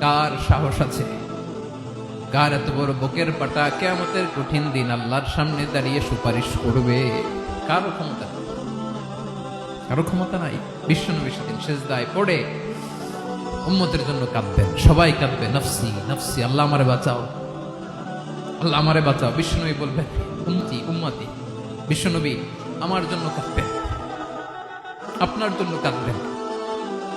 কার সাহস আছে? কার এত বড় বুকের পাটা কেয়ামতের কঠিন দিন আল্লাহর সামনে দাঁড়িয়ে সুপারিশ করবে? কারও ক্ষমতা কারও ক্ষমতা নাই। বিশ্বনবী সেদিন শেষদায় পড়ে উম্মতের জন্য কাঁদবেন। সবাই কাঁদবে, নফসি নফসি, আল্লাহ আমারে বাঁচাও। আল্লাহ আমারে বাঁচাও। বিশ্বনবী বলবেন, উম্মতি উম্মতি, বিশ্বনবী আমার জন্য কাঁদবেন। আপনার জন্য কাঁদবেন।